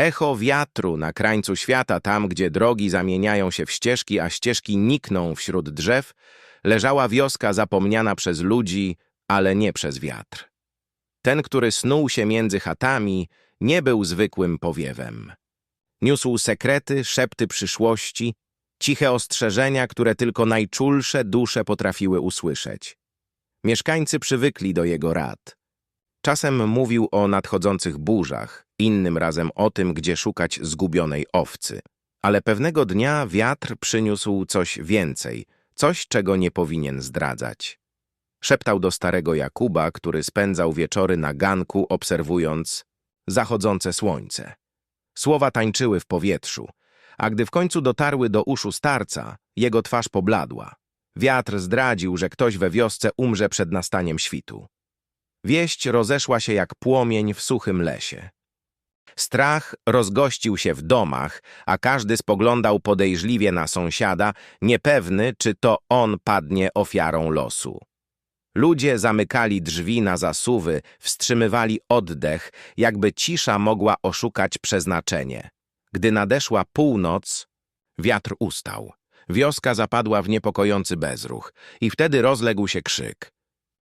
Echo wiatru na krańcu świata, tam gdzie drogi zamieniają się w ścieżki, a ścieżki nikną wśród drzew, leżała wioska zapomniana przez ludzi, ale nie przez wiatr. Ten, który snuł się między chatami, nie był zwykłym powiewem. Niósł sekrety, szepty przyszłości, ciche ostrzeżenia, które tylko najczulsze dusze potrafiły usłyszeć. Mieszkańcy przywykli do jego rad. Czasem mówił o nadchodzących burzach, innym razem o tym, gdzie szukać zgubionej owcy. Ale pewnego dnia wiatr przyniósł coś więcej, coś, czego nie powinien zdradzać. Szeptał do starego Jakuba, który spędzał wieczory na ganku, obserwując zachodzące słońce. Słowa tańczyły w powietrzu, a gdy w końcu dotarły do uszu starca, jego twarz pobladła. Wiatr zdradził, że ktoś we wiosce umrze przed nastaniem świtu. Wieść rozeszła się jak płomień w suchym lesie. Strach rozgościł się w domach, a każdy spoglądał podejrzliwie na sąsiada, niepewny, czy to on padnie ofiarą losu. Ludzie zamykali drzwi na zasuwy, wstrzymywali oddech, jakby cisza mogła oszukać przeznaczenie. Gdy nadeszła północ, wiatr ustał. Wioska zapadła w niepokojący bezruch i wtedy rozległ się krzyk.